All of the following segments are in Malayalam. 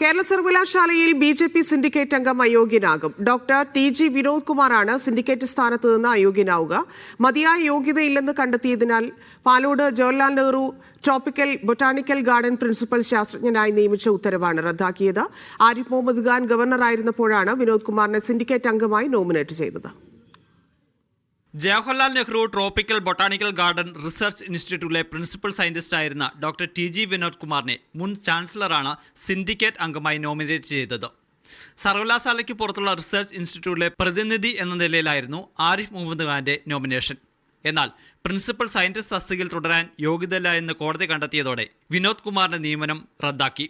കേരള സർവകലാശാലയിൽ ബി ജെ പി സിൻഡിക്കേറ്റ് അംഗം അയോഗ്യനാകും. ഡോക്ടർ ടി ജി വിനോദ് കുമാറാണ് സിൻഡിക്കേറ്റ് സ്ഥാനത്ത് നിന്ന് അയോഗ്യനാവുക. മതിയായ യോഗ്യതയില്ലെന്ന് കണ്ടെത്തിയതിനാൽ Palode Jawaharlal Nehru tropical botanical garden principal ശാസ്ത്രജ്ഞനായി നിയമിച്ച ഉത്തരവാണ് റദ്ദാക്കിയത്. ആരിഫ് മുഹമ്മദ് ഖാൻ ഗവർണറായിരുന്നപ്പോഴാണ് വിനോദ് കുമാറിനെ സിൻഡിക്കേറ്റ് അംഗമായി നോമിനേറ്റ് ചെയ്തത്. Jawaharlal Nehru tropical botanical garden research ഇൻസ്റ്റിറ്റ്യൂട്ടിലെ പ്രിൻസിപ്പൽ സയന്റിസ്റ്റ് ആയിരുന്ന ഡോക്ടർ ടി ജി വിനോദ് കുമാറിനെ മുൻ ചാൻസലറാണ് സിൻഡിക്കേറ്റ് അംഗമായി നോമിനേറ്റ് ചെയ്തത്. സർവകലാശാലയ്ക്ക് പുറത്തുള്ള റിസർച്ച് ഇൻസ്റ്റിറ്റ്യൂട്ടിലെ പ്രതിനിധി എന്ന നിലയിലായിരുന്നു ആരിഫ് മുഹമ്മദ് ഖാന്റെ നോമിനേഷൻ. എന്നാൽ പ്രിൻസിപ്പൽ സയന്റിസ്റ്റ് തസ്തികയിൽ തുടരാൻ യോഗ്യതയില്ല എന്ന് കോടതി കണ്ടെത്തിയതോടെ വിനോദ് കുമാറിന്റെ നിയമനം റദ്ദാക്കി.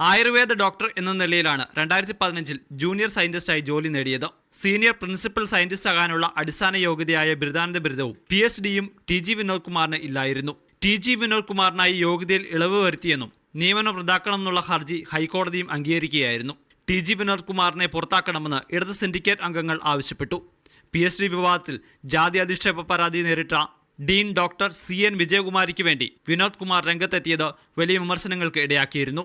ആയുർവേദ ഡോക്ടർ എന്ന നിലയിലാണ് രണ്ടായിരത്തി പതിനഞ്ചിൽ ജൂനിയർ സയന്റിസ്റ്റായി ജോലി നേടിയത്. സീനിയർ പ്രിൻസിപ്പൽ സയന്റിസ്റ്റ് ആകാനുള്ള അടിസ്ഥാന യോഗ്യതയായ ബിരുദാനന്ദ ബിരുദവും പി എച്ച് ഡിയും ടി ജി വിനോദ് കുമാറിന് ഇല്ലായിരുന്നു. ടി ജി വിനോദ് കുമാറിനായി യോഗ്യതയിൽ ഇളവ് വരുത്തിയെന്നും നിയമനം റദ്ദാക്കണമെന്നുള്ള ഹർജി ഹൈക്കോടതിയും അംഗീകരിക്കുകയായിരുന്നു. ടി ജി വിനോദ് കുമാറിനെ പുറത്താക്കണമെന്ന് ഇടത് സിൻഡിക്കേറ്റ് അംഗങ്ങൾ ആവശ്യപ്പെട്ടു. പി എച്ച് ഡി വിവാദത്തിൽ ജാതി അധിക്ഷേപ പരാതി നേരിട്ട ഡീൻ ഡോക്ടർ സി എൻ വിജയകുമാരിക്ക് വേണ്ടി വിനോദ് കുമാർ രംഗത്തെത്തിയത് വലിയ വിമർശനങ്ങൾക്ക് ഇടയാക്കിയിരുന്നു.